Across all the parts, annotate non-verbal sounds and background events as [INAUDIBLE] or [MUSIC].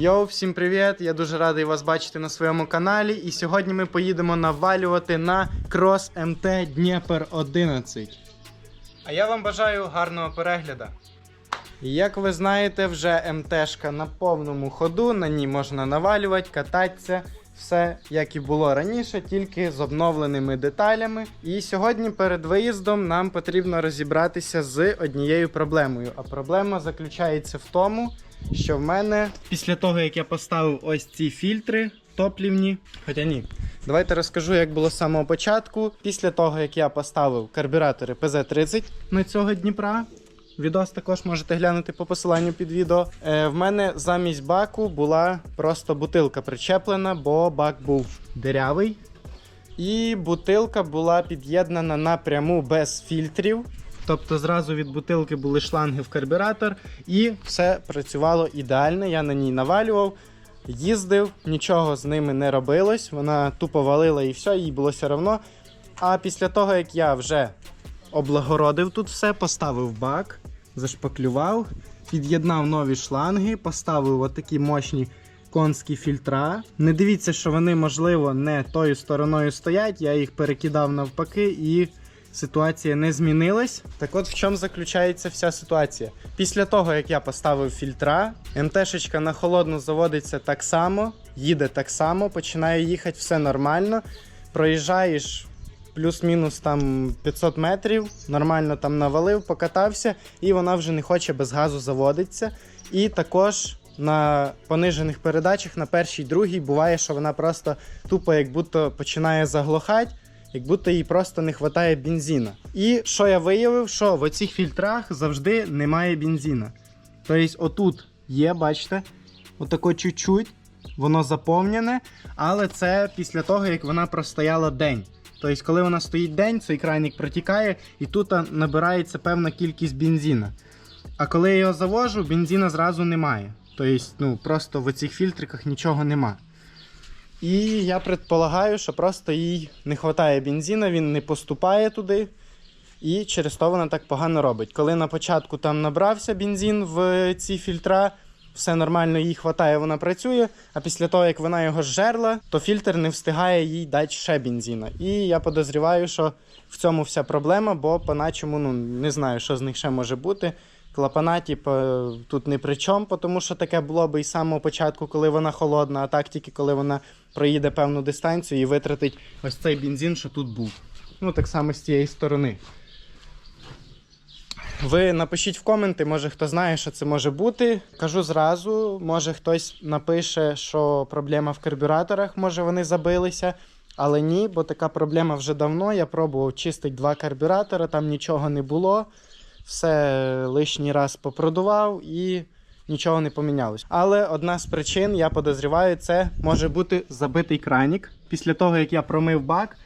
Йоу, всім привіт! Я дуже радий вас бачити на своєму каналі. І сьогодні ми поїдемо навалювати на крос МТ Дніпер 11. А я вам бажаю гарного перегляду. Як ви знаєте, вже МТшка на повному ходу, на ній можна навалювати, кататися. Все як і було раніше, тільки з обновленими деталями. І сьогодні перед виїздом нам потрібно розібратися з однією проблемою. А проблема заключається в тому, що в мене після того, як я поставив ось ці фільтри топлівні, хоча ні. Давайте розкажу, як було з самого початку. Після того, як я поставив карбюратори PZ30 на цього Дніпра, Відос також можете глянути по посиланню під відео. Е, в мене замість баку була просто бутилка причеплена, бо бак був дирявий. І бутилка була під'єднана напряму без фільтрів. Тобто зразу від бутилки були шланги в карбюратор, і все працювало ідеально. Я на ній навалював, їздив, нічого з ними не робилось. Вона тупо валила і все, їй було все одно. А після того, як я вже облагородив тут все, поставив бак, зашпаклював, під'єднав нові шланги, поставив отакі мощні конські фільтра. Не дивіться, що вони, можливо, не тою стороною стоять. Я їх перекидав навпаки і. Ситуація не змінилась. Так от в чому заключається вся ситуація. Після того, як я поставив фільтра, МТшечка на холодну заводиться так само, їде так само, починає їхати все нормально. Проїжджаєш плюс-мінус там 500 метрів, нормально там навалив, покатався, і вона вже не хоче без газу заводитися. І також на понижених передачах на першій, другій буває, що вона просто тупо як будто починає заглохати, як будто їй просто не вистачає бензина. І що я виявив, що в оцих фільтрах завжди немає бензина. Тобто, отут є, бачите, отако чуть-чуть, воно заповнене, але це після того, як вона простояла день. Тобто, коли вона стоїть день, цей крайник протікає, і тут набирається певна кількість бензина. А коли я його завожу, бензина зразу немає. Тобто, ну, просто в цих фільтриках нічого нема. І я предполагаю, що просто їй не вистачає бензина, він не поступає туди. І через то вона так погано робить. Коли на початку там набрався бензин в ці фільтра, все нормально, їй вистачає, вона працює. А після того, як вона його зжерла, то фільтр не встигає їй дати ще бензина. І я подозріваю, що в цьому вся проблема, бо по-начому ну, не знаю, що з них ще може бути. Клапана, типу, тут не при чому, тому що таке було б і з самого початку, коли вона холодна, а так тільки коли вона проїде певну дистанцію і витратить ось цей бензин, що тут був. Ну, так само з цієї сторони. Ви напишіть в коменти, може хто знає, що це може бути. Кажу зразу, може хтось напише, що проблема в карбюраторах, може вони забилися. Але ні, бо така проблема вже давно. Я пробував чистити два карбюратори, там нічого не було. Все лишній раз попродував і нічого не помінялось. Але одна з причин, я подозріваю, це може бути забитий кранік. Після того, як я промив бак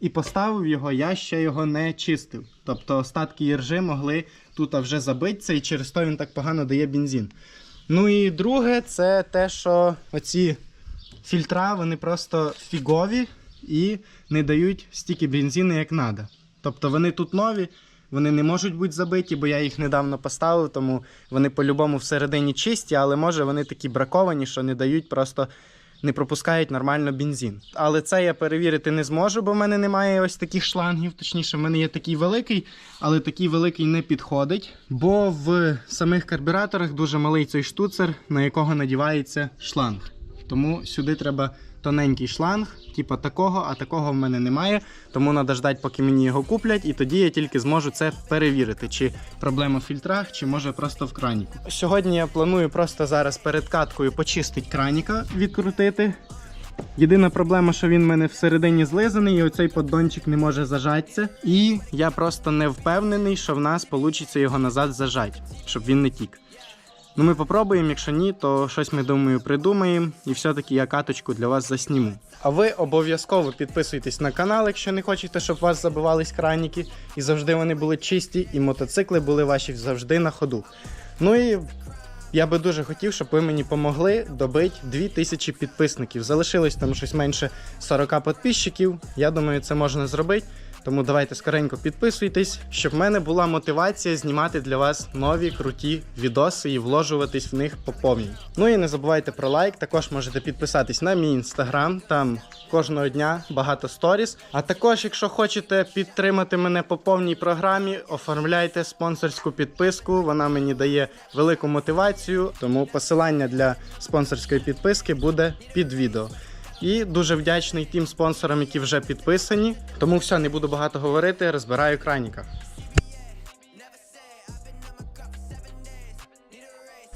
і поставив його, я ще його не чистив. Тобто остатки іржи могли тут вже забитися, і через то він так погано дає бензин. Ну і друге, це те, що оці фільтра вони просто фігові і не дають стільки бензину, як треба. Тобто вони тут нові, вони не можуть бути забиті, бо я їх недавно поставив, тому вони по-любому всередині чисті, але може вони такі браковані, що не дають просто. Не пропускають нормально бензин. Але це я перевірити не зможу, бо в мене немає ось таких шлангів. Точніше, в мене є такий великий, але такий великий не підходить. Бо в самих карбюраторах дуже малий цей штуцер, на якого надівається шланг. Тому сюди треба тоненький шланг, типу такого, а такого в мене немає. Тому треба ждати, поки мені його куплять, і тоді я тільки зможу це перевірити, чи проблема в фільтрах, чи може просто в краніку. Сьогодні я планую просто зараз перед каткою почистити краніка, відкрутити. Єдина проблема, що він в мене всередині злизаний, і оцей поддончик не може зажатися. І я просто не впевнений, що в нас вийде його назад зажати, щоб він не тік. Ну, ми попробуємо, якщо ні, то щось ми думаю придумаємо, і все-таки я каточку для вас засніму. А ви обов'язково підписуйтесь на канал, якщо не хочете, щоб вас забивались краніки, і завжди вони були чисті, і мотоцикли були ваші завжди на ходу. Ну і я би дуже хотів, щоб ви мені помогли добити 2000 підписників. Залишилось там щось менше 40 підписчиків. Я думаю, це можна зробити. Тому давайте скоренько підписуйтесь, щоб в мене була мотивація знімати для вас нові круті відоси і вложуватись в них по повній. Ну і не забувайте про лайк. Також можете підписатись на мій інстаграм. Там кожного дня багато сторіс. А також, якщо хочете підтримати мене по повній програмі, оформляйте спонсорську підписку. Вона мені дає велику мотивацію. Тому посилання для спонсорської підписки буде під відео. І дуже вдячний тим спонсорам, які вже підписані. Тому все, не буду багато говорити, розбираю краніка.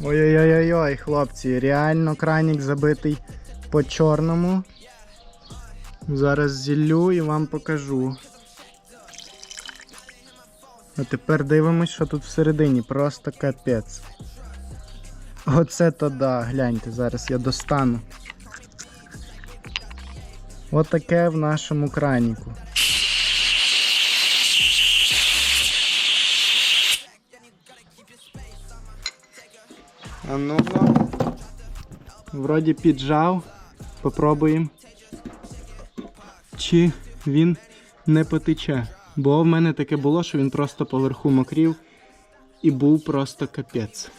Ой-ой-ой, хлопці, реально кранік забитий по чорному. Зараз зіллю і вам покажу. А тепер дивимось, що тут всередині. Просто капець. Оце то да, гляньте, зараз я достану. Отаке в нашому краніку. А ну ну. Вроді піджав. Попробуємо. Чи він не потече. Бо в мене таке було, що він просто поверху мокрів і був просто капець.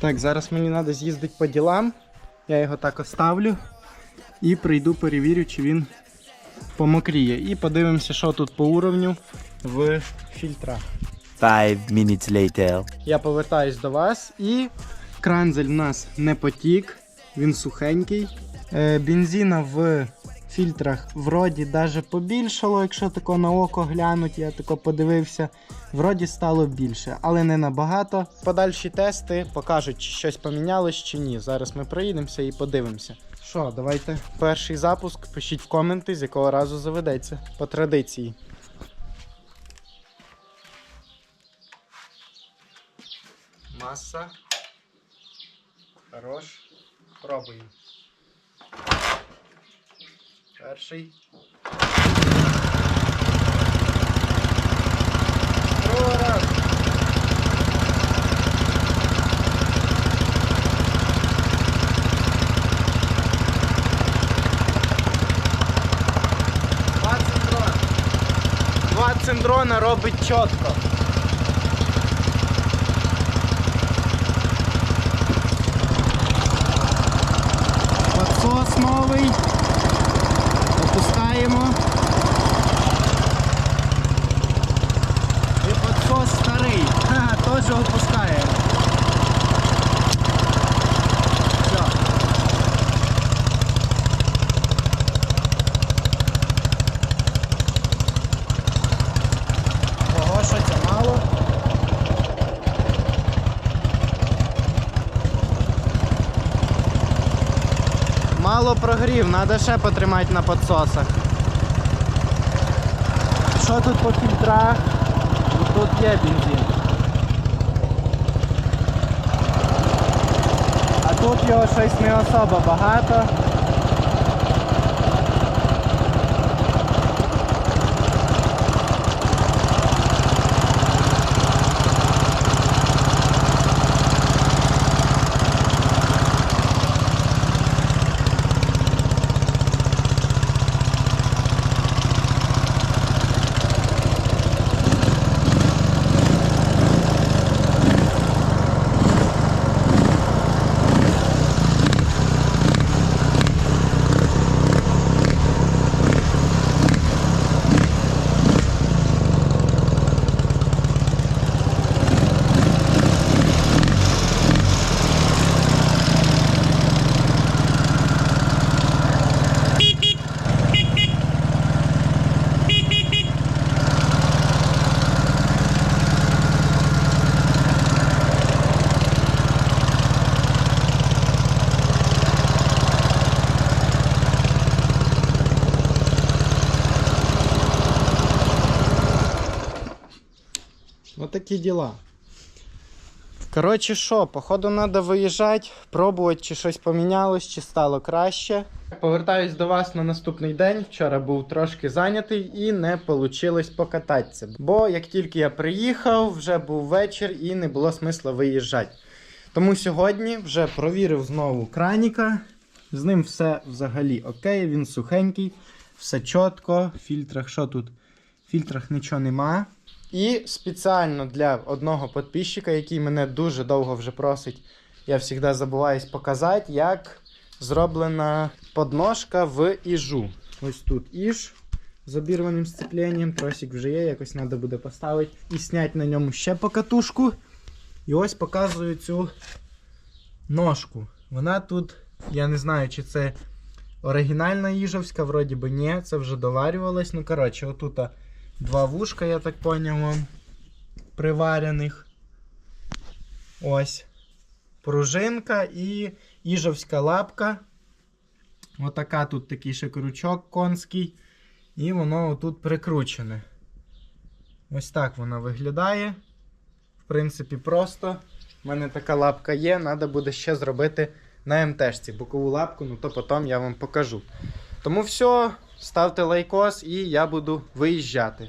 Так, зараз мені треба з'їздити по ділам. Я його так оставлю. І прийду перевірю, чи він помокріє. І подивимося, що тут по уровню в фільтрах. Five minutes later. Я повертаюсь до вас і кранзель в нас не потік, він сухенький. Е, бензина в фільтрах вроді даже побільшало, якщо тако на око глянуть, я тако подивився. Вроді стало більше, але не набагато. Подальші тести покажуть, чи щось помінялось чи ні. Зараз ми проїдемося і подивимося. Що, давайте перший запуск. Пишіть в коменти, з якого разу заведеться. По традиції. Маса. Хорош. Пробуємо. Перший. Другий раз. Два циндрона. Циндрона робить чітко. Треба ще потримати на підсосах. Що тут по фільтрах? Тут є бензин. А тут його щось не особо багато. Такі діла. Коротше, що, походу, треба виїжджати, пробувати, чи щось помінялось, чи стало краще. Повертаюсь до вас на наступний день. Вчора був трошки зайнятий і не вийшло покататися. Бо як тільки я приїхав, вже був вечір і не було смисла виїжджати. Тому сьогодні вже провірив знову краніка. З ним все взагалі окей, він сухенький, все чітко, в фільтрах що тут? В фільтрах нічого нема. І спеціально для одного підписчика, який мене дуже довго вже просить, я завжди забуваюсь показати, як зроблена подножка в іжу. Ось тут іж з обірваним сцепленням, тросик вже є, якось треба буде поставити і зняти на ньому ще покатушку. І ось показую цю ножку. Вона тут, я не знаю, чи це оригінальна їжовська, вроді би ні, це вже доварювалось. Ну, коротше, отут два вушка, я так поняв, приварених. Ось. Пружинка і їжовська лапка. Отака тут такий ще крючок конський. І воно отут прикручене. Ось так воно виглядає. В принципі, просто. У мене така лапка є, треба буде ще зробити на МТшці бокову лапку, ну то потім я вам покажу. Тому все, ставте лайкос і я буду виїжджати.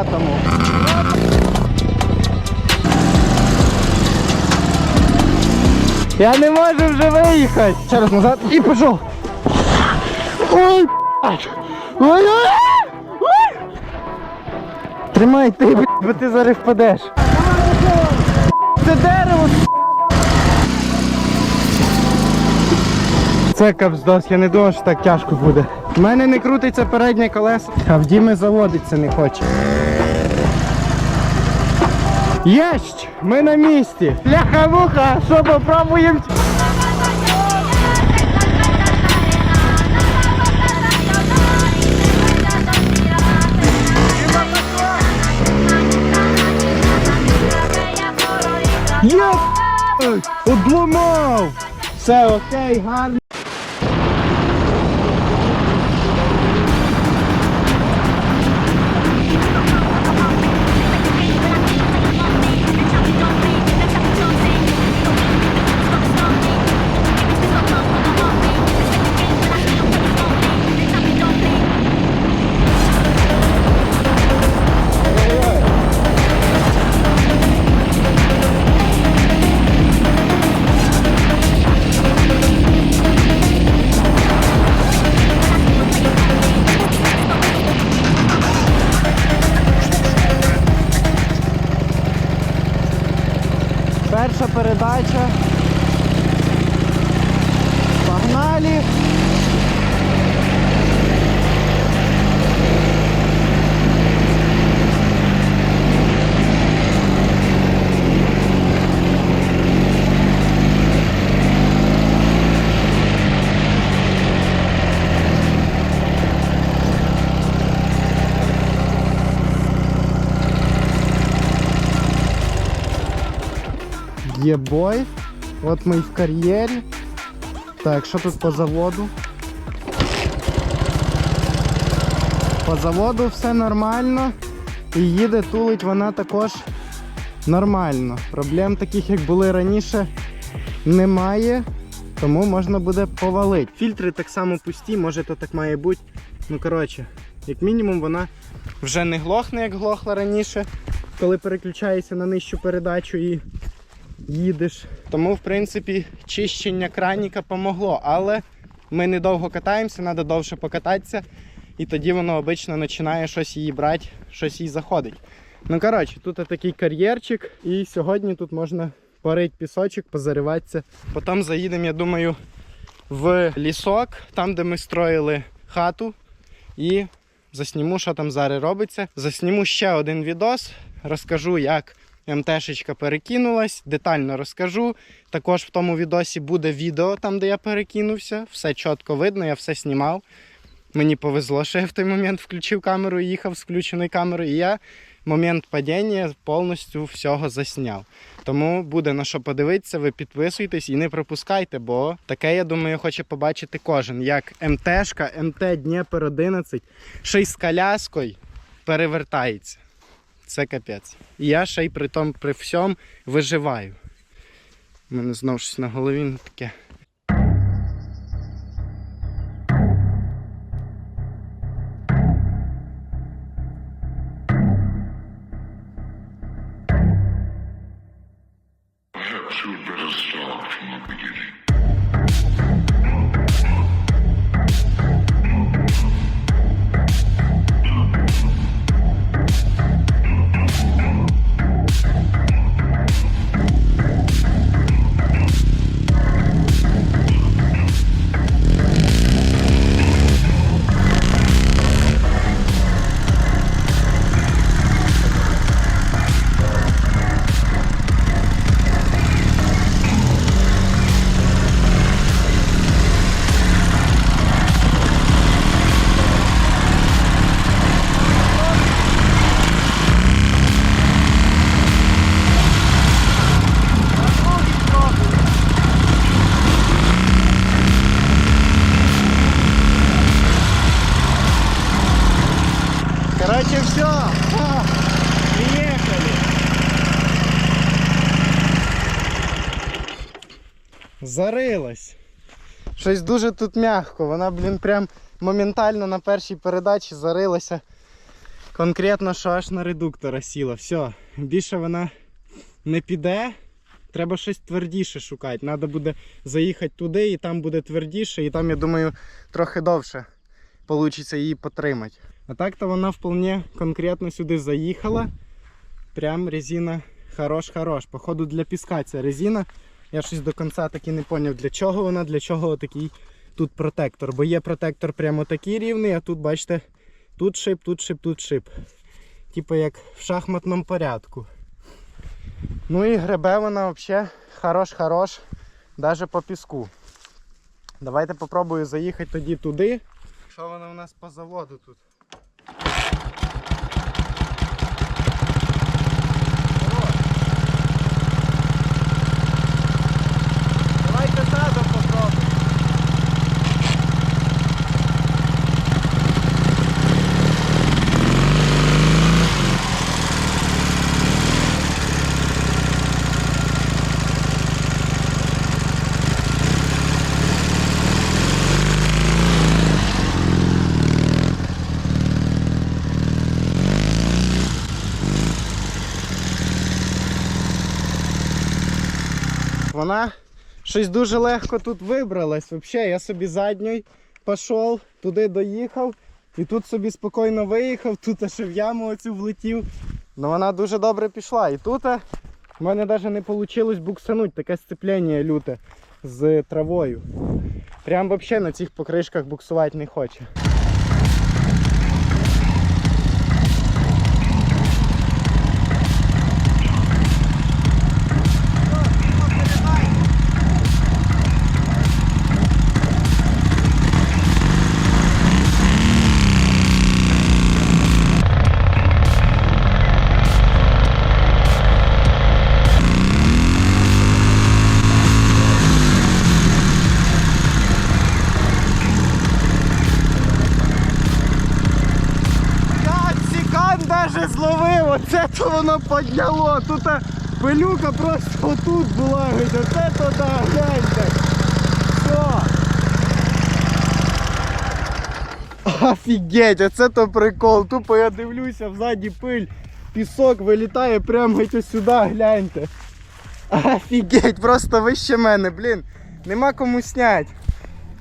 125-му. Я не можу вже виїхати. Ще раз назад і пішов. Ой, блядь. ой, ой. Тримай ти, блядь, бо ти зараз впадеш. Це дерево. Це капздос, я не думав, що так тяжко буде. У мене не крутиться переднє колесо, а в Діми заводиться не хоче. Єсть! Ми на місці! Ляха-муха, що попробуємо? Є! Ой, Одломав! Все окей, гарно. Є бой. От ми в кар'єрі. Так, що тут по заводу? По заводу все нормально. І їде, тулить вона також нормально. Проблем таких, як були раніше, немає. Тому можна буде повалити. Фільтри так само пусті, може то так має бути. Ну коротше, Як мінімум, вона вже не глохне, як глохла раніше, коли переключаєшся на нижчу передачу і їдеш. Тому, в принципі, чищення краніка помогло, але ми недовго катаємося, треба довше покататися, і тоді воно обично починає щось її брати, щось їй заходить. Ну, коротше, тут такий кар'єрчик, і сьогодні тут можна порити пісочок, позариватися. Потім заїдемо, я думаю, в лісок, там, де ми строїли хату, і засніму, що там зараз робиться. Засніму ще один відос, розкажу, як МТшечка перекинулась, детально розкажу. Також в тому відосі буде відео, там, де я перекинувся. Все чітко видно, я все знімав. Мені повезло, що я в той момент включив камеру і їхав з включеною камерою. І я момент падіння повністю всього засняв. Тому буде на що подивитися, ви підписуйтесь і не пропускайте, бо таке, я думаю, хоче побачити кожен. Як МТшка, МТ Дніпр 11, ще й з коляскою перевертається. Це капець. Я ще й при тому, при всьому виживаю. У мене знову щось на голові не таке. Зарилась. Щось дуже тут м'яко. Вона, блін, прям моментально на першій передачі зарилася. Конкретно, що аж на редуктора сіла. Все. Більше вона не піде. Треба щось твердіше шукати. Треба буде заїхати туди, і там буде твердіше, і там, я думаю, трохи довше вийде її потримати. А так-то вона вполне конкретно сюди заїхала. Прям резина хорош-хорош. Походу для піска ця резина. Я щось до кінця таки не зрозумів, для чого вона, для чого такий тут протектор. Бо є протектор прямо такий рівний, а тут, бачите, тут шип, тут шип, тут шип. Типу як в шахматному порядку. Ну і гребе вона взагалі хорош-хорош, навіть по піску. Давайте попробую заїхати тоді туди. Що воно у нас по заводу тут? Давайте задом попробуємо. Вона щось дуже легко тут вибралась. Взагалі, я собі задньою пішов, туди доїхав і тут собі спокійно виїхав, тут аж в яму оцю влетів. Ну вона дуже добре пішла. І тут е, в мене навіть не вийшло буксануть, таке сцеплення люте з травою. Прям взагалі на цих покришках буксувати не хоче. П'ять секунд даже зловив, оце підняло. Тут пилюка просто отут була, геть, оце то да, гляньте. Все. Офігеть, оце то прикол. Тупо я дивлюся, взаді пиль, пісок вилітає прямо сюди, гляньте. Офігеть, просто вище мене, блін. Нема кому снять.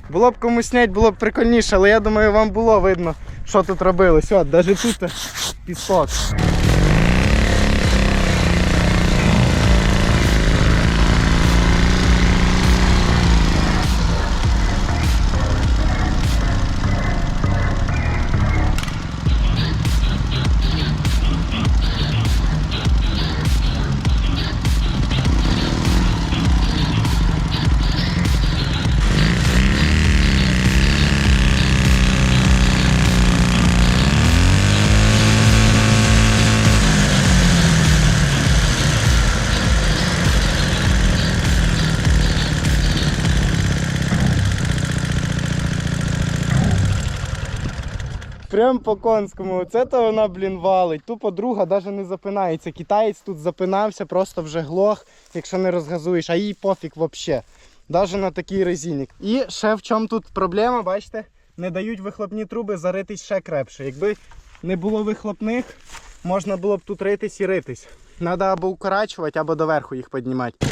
Було б кому снять, було б прикольніше, але я думаю, вам було видно, що тут робилось. От, навіть тут пісок. Прям по конському. Оце то вона, блін, валить. Тупо друга навіть не запинається. Китаєць тут запинався, просто вже глох, якщо не розгазуєш, а їй пофіг взагалі. Навіть на такий резинник. І ще в чому тут проблема, бачите, не дають вихлопні труби заритись ще крепше. Якби не було вихлопних, можна було б тут ритись і ритись. Треба або укорачувати, або доверху їх піднімати.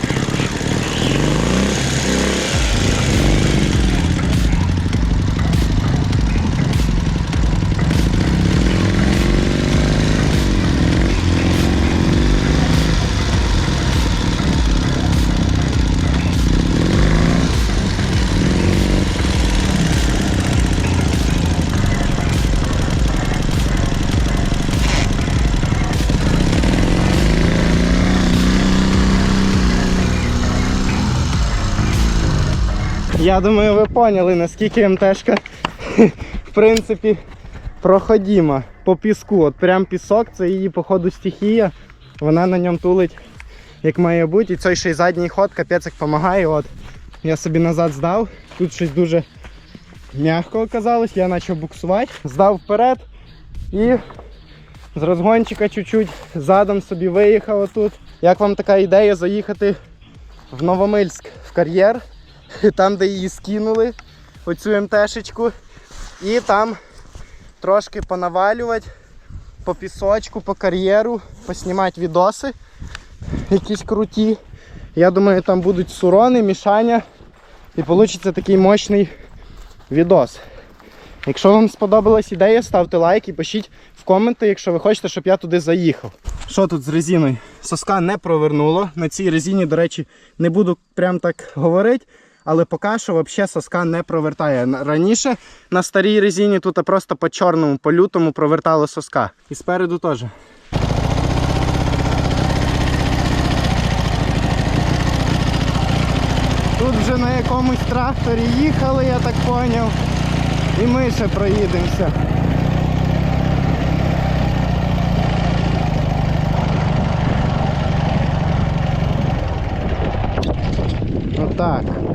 Я думаю, ви поняли, наскільки МТшка в принципі проходима по піску. От прям пісок, це її, походу, стихія. Вона на ньому тулить як має бути. І цей ще й задній ход, капець як допомагає. От. Я собі назад здав. Тут щось дуже м'яко оказалось, я почав буксувати, здав вперед і з розгончика чуть-чуть задом собі виїхав отут. Як вам така ідея заїхати в Новомильськ в кар'єр? [LAUGHS] там, де її скинули, оцю МТшечку. І там трошки понавалювати по пісочку, по кар'єру, поснімати відоси якісь круті. Я думаю, там будуть сурони, мішання і вийде такий мощний відос. Якщо вам сподобалась ідея, ставте лайк і пишіть в коменти, якщо ви хочете, щоб я туди заїхав. Що тут з резиною? Соска не провернуло. На цій резині, до речі, не буду прям так говорити. Але поки що взагалі соска не провертає. Раніше на старій резині тут просто по чорному, по лютому провертала соска. І спереду теж. Тут вже на якомусь тракторі їхали, я так поняв. І ми ще проїдемося. Отак.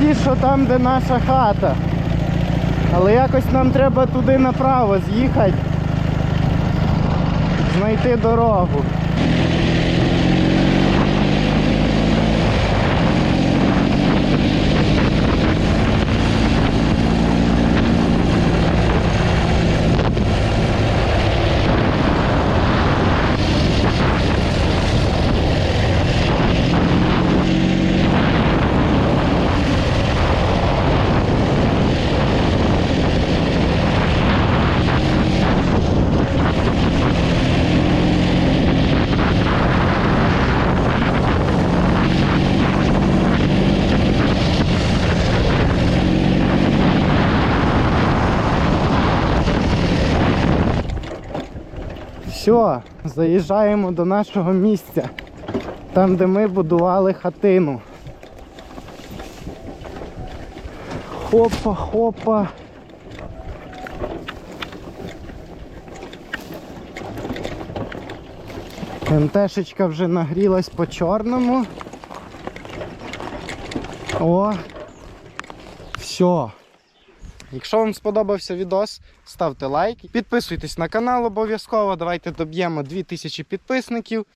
Почти що там, де наша хата. Але якось нам треба туди направо з'їхати. Знайти дорогу. Все, заїжджаємо до нашого місця. Там, де ми будували хатину. Хопа, хопа. МТшечка вже нагрілась по чорному. О. Все. Якщо вам сподобався відос, ставте лайк, підписуйтесь на канал обов'язково. Давайте доб'ємо 2000 підписників.